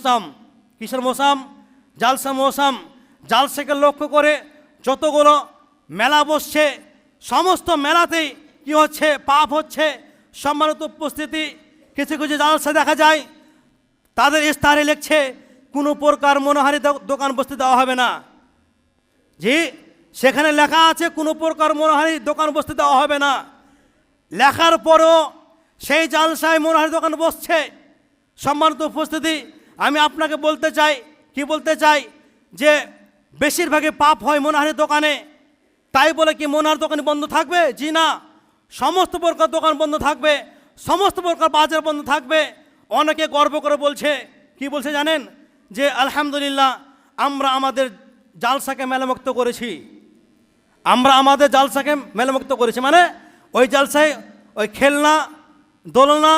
মৌসাম, কিসের মৌসাম? জালসা মৌসাম। জালসাকে লক্ষ্য করে যতগুলো মেলা বসছে, সমস্ত মেলাতেই কি হচ্ছে? পাপ হচ্ছে। সম্মানিত উপস্থিতি, কিছু কিছু জালসা দেখা যায়। তাদের ইস্তাহারে লিখছে, কোনো প্রকার মনোহারি দোকান বসতে দেওয়া হবে না। জি, সেখানে লেখা আছে, কোনো প্রকার মনোহারি দোকান বসতে দেওয়া হবে না। লেখার পরও সেই জালসায় মনোহারি দোকান বসছে। সম্মানিত উপস্থিতি আমি আপনাকে বলতে চাই, কি বলতে চাই, যে বেশিরভাগই পাপ হয় মনোহারি দোকানে। তাই বলে কি মনোহার দোকান বন্ধ থাকবে? জি না। সমস্ত প্রকার দোকান বন্ধ থাকবে। সমস্ত প্রকার বাজার বন্ধ থাকবে। অনেকে গর্ব করে বলছে, কি বলছে জানেন? যে আলহামদুলিল্লাহ, আমরা আমাদের জালসাকে মেলামুক্ত করেছি। আমরা আমাদের জালসাকে মেলামুক্ত করেছি। মানে ওই জালসায় ওই খেলনা, দোলনা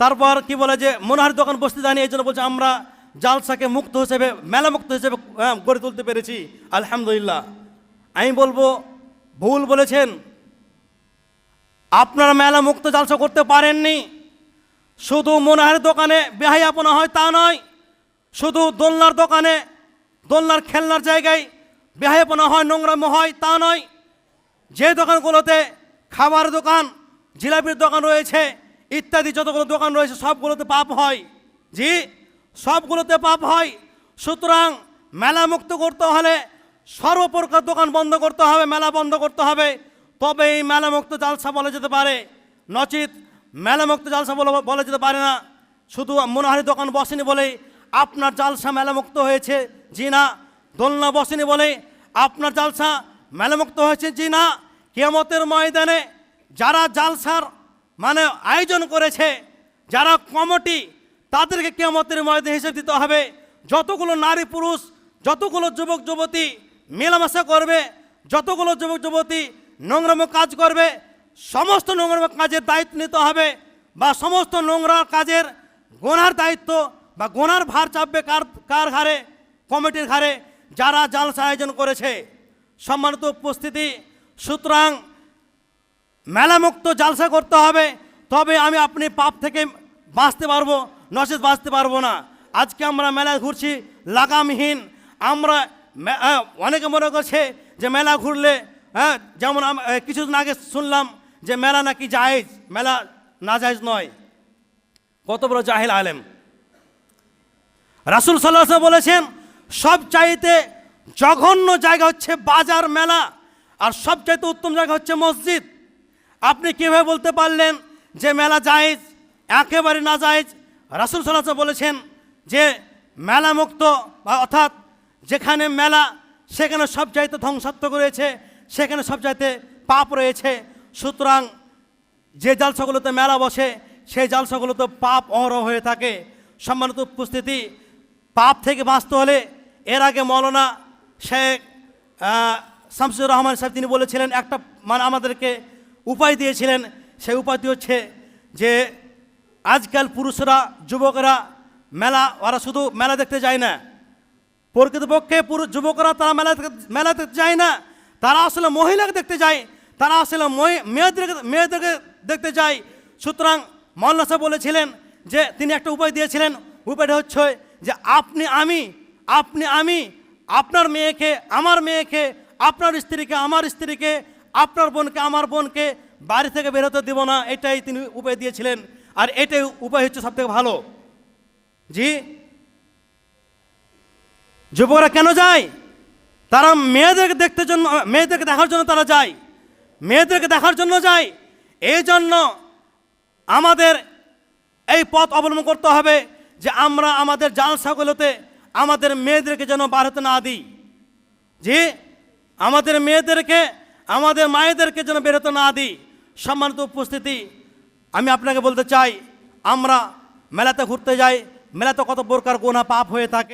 তারপর কি বলে যে মনোহার দোকান বসতে জানি এই জন্য বলছে আমরা জালসাকে মুক্ত হিসেবে মেলা মুক্ত হিসেবে আহ, গড়ে তুলতে পেরেছি। আলহামদুলিল্লাহ। আমি বলব ভুল বলেছেন। আপনারা মেলা মুক্ত জালসা করতে পারেননি। শুধু মনোহার দোকানে বেহাইয়াপনা হয় তা নয় শুধু দোলনার দোকানে দোলনার খেলনার জায়গায় বেহাইয়াপনা হয় নোংরামো হয় তা নয়। যে দোকানগুলোতে খাবার দোকান জিলাপির দোকান রয়েছে ইত্যাদি যতগুলো দোকান রয়েছে, সবগুলোতে পাপ হয়। জি, সবগুলোতে পাপ হয়। সুতরাং মেলা মুক্ত করতে হলে সর্বপ্রকার দোকান বন্ধ করতে হবে, মেলা বন্ধ করতে হবে। তবে এই মেলা মুক্ত জালসা বলা যেতে পারে। নচিত, মেলা মুক্ত জালসা বলা যেতে পারে না। শুধু মনোহারি দোকান বসেনি বলেই আপনার জালসা মেলামুক্ত হয়েছে, জি না। দোলনা বসেনি বলে আপনার জালসা মেলামুক্ত হয়েছে, জি না। কেমতের ময়দানে যারা জালসার মানে আয়োজন করেছে যারা কমিটি, তাদেরকে কেমতের ময়দানে হিসেবে দিতে হবে। যতগুলো নারী পুরুষ, যতগুলো যুবক, যুবতী মেলামেশা করবে, যতগুলো যুবক, যুবতী নোংরামো কাজ করবে, সমস্ত নোংরা কাজের দায়িত্ব নিতে হবে বা সমস্ত নোংরা কাজের গোনার দায়িত্ব বা গোনার ভার চাপবে কার কার ঘাড়ে? কমিটির ঘাড়ে যারা জালসা আয়োজন করেছে। সম্মানিত উপস্থিতি, সুতরাং মেলামুক্ত জালসা করতে হবে, তবে আমি আপনি পাপ থেকে বাঁচতে পারব, নচেত বাঁচতে পারব না। আজকে আমরা মেলায় ঘুরছি, লাগামহীন। আমরা অনেকে মনে করছে যে মেলা ঘুরলে হ্যাঁ যেমন কিছুদিন আগে শুনলাম যে মেলা নাকি জায়েজ। মেলা না জায়েজ নয়। কত বড় জাহেল আলেম। রাসুল সাল্লাহ বলেছেন, সব চাইতে জঘন্য জায়গা হচ্ছে বাজার, মেলা, আর সব চাইতে উত্তম জায়গা হচ্ছে মসজিদ। আপনি কীভাবে বলতে পারলেন যে মেলা জায়েজ? একেবারে না জায়েজ? রাসুল সাল্লাহ বলেছেন যে মেলা মুক্ত বা অর্থাৎ যেখানে মেলা, সেখানে সব চাইতে ধ্বংসাত্মক রয়েছে, সেখানে সব চাইতে পাপ রয়েছে। সুতরাং যে জালসাগুলোতে মেলা বসে, সেই জালসাগুলোতে পাপ অহরহ হয়ে থাকে। সম্মানিত উপস্থিতি, পাপ থেকে বাঁচতে হলে এর আগে মৌলানা শেখ শামসুর রহমান সাহেব তিনি বলেছিলেন, একটা মানে আমাদেরকে উপায় দিয়েছিলেন, সেই উপায়টি হচ্ছে যে আজকাল পুরুষরা, যুবকরা মেলা, ওরা শুধু মেলা দেখতে যায় না। প্রকৃতপক্ষে পুরুষ যুবকরা তারা মেলা মেলা দেখতে যায় না। তারা আসলে মহিলাকে দেখতে যায়, তারা আসলে মেয়েদেরকে মেয়েদেরকে দেখতে যায়। সুতরাং মল্লা সাহেব বলেছিলেন যে তিনি একটা উপায় দিয়েছিলেন। উপায়টা হচ্ছে যে আপনি আমি আপনি আমি, আপনার মেয়েকে, আমার মেয়েকে, আপনার স্ত্রীকে, আমার স্ত্রীকে আপনার বোনকে, আমার বোনকে বাড়ি থেকে বেরোতে দেব না, এটাই তিনি উপায় দিয়েছিলেন। আর এটাই উপায় হচ্ছে সবথেকে ভালো। জি? যুবকরা কেন যায়? তারা মেয়েদেরকে দেখতে জন্য, মেয়েদেরকে দেখার জন্য তারা যায়। মেয়েদেরকে দেখার জন্য যায়। এই জন্য আমাদের এই পথ অবলম্বন করতে হবে যে আমরা আমাদের জালসাগুলোতে আমাদের মেয়েদেরকে যেন বার হতে না দিই। যে আমাদের মেয়েদেরকে আমাদের মায়েদেরকে যেন বেরোতে না দিই। সম্মানিত উপস্থিতি, আমি আপনাকে বলতে চাই, আমরা মেলাতে ঘুরতে যাই, মেলাতে কত প্রকার গোনা পাপ হয়ে থাকে।